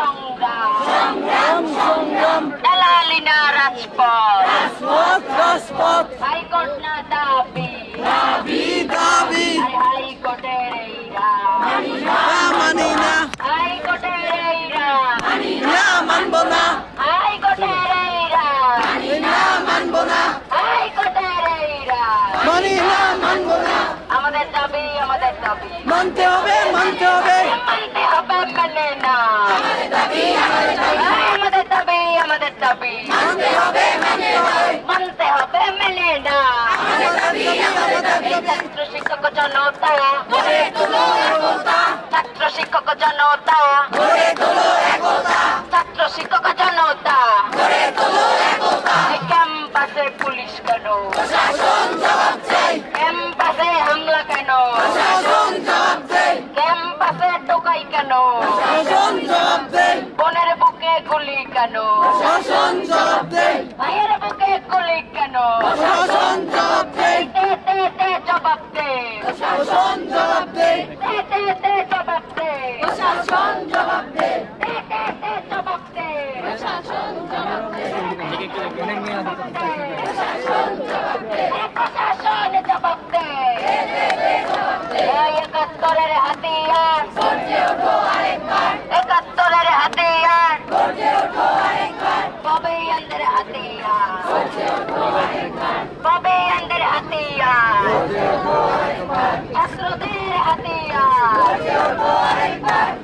সংগ্রাম সংগ্রাম সংগ্রাম দালালি না রাজপথ রাজপথ রাজপথ হাইকোর্ট না দাবি দাবি দাবি হাইকোর্টের এই রায় না মানি না হাইকোর্টের এই রায় না মানব না হাইকোর্টের এই রায় না মানব না হাইকোর্টের এই মানি না মানব না আমাদের দাবি আমাদের দাবি। মানতে হবে মানতে হবে। মানতে হবে মেনে না আমাদের দাবি আমাদের দাবি মানতে হবে মানতে হবে। মানতে হবে মেনে না এই ছাত্র শিক্ষক জনতা। ছাত্র শিক্ষক জনতা। ছাত্র শিক্ষক জনতা। এই ক্যাম্পাসে পুলিশ কেন? ক্যাম্পাসে হামলা কেন? শাসন জবাব দেয়। ক্যাম্পাসে টোকাই কেন? কেন শাসন জবাব দেয় ভাইয়ের বুকে গুলি কেন শাসন জবাব দেয় তে তে তে জবাব দে। শাসন জবাব তে তে তে জবাব দে। শাসন জবাব দে। তে তে জবাব দে প্রশাসন জবাব দে এই একাত্তরের হাতিয়ার একাত্তরের হাতিয়ার কবে আন্দের হাতিয়ার কবে আন্দের হাতিয়ার ছাত্রদের হাতিয়ার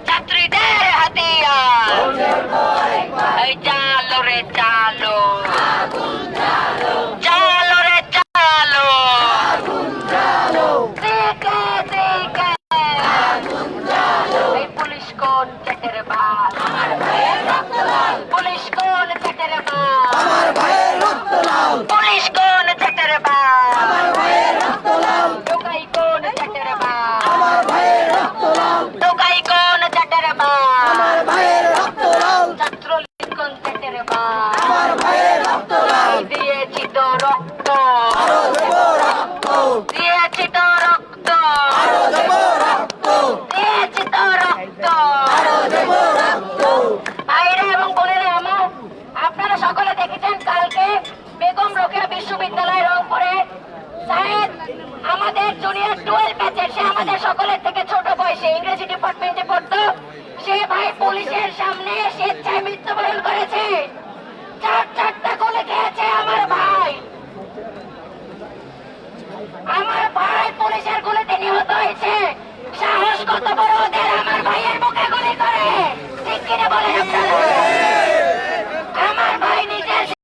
ছাত্রীদের হাতিয়ার চালো রে চালো চালো রে চালো দিকে এই পুলিশ কোন চেটের বাল পুলিশ কোন চেটের বাল আমার ভাইয়ের রক্ত লাল পুলিশ কোন চেটের বাল আমার ভাইয়ের রক্ত লাল টোকাই কোন চেটের বাল আমার ভাইয়ের রক্ত লাল টোকাই কোন চেটের বাল আমার ভাইয়ের রক্ত লাল ছাত্রলীগ কোন চেটের বাল আমার ভাইয়ের রক্ত লাল দিয়েছি তো রক্ত আরও দেব রক্ত দিয়েছি তো রক্ত আরও দেব রক্ত দিয়েছি তো রক্ত আরও দেব রক্ত ভাইরা এবং বোনেরা আমার আপনারা সকলে দেখেছেন কালকে বেগম রোকেয়া বিশ্ববিদ্যালয় রংপুরে সাহেব, আমাদের জুনিয়র টুয়েলভ ব্যাচের সে আমাদের সকলের থেকে ছোট বয়সে ইংরেজি ডিপার্টমেন্টে পড়তো। সে ভাই পুলিশের সামনে স্বেচ্ছায় মৃত্যুবরণ করেছে। চার চারটা কোলে খেয়েছে আমার ভাই। আমার ভাই পুলিশের গুলিতে নিহত হয়েছে। সাহস কত বড় ওদের? আমার ভাইয়ের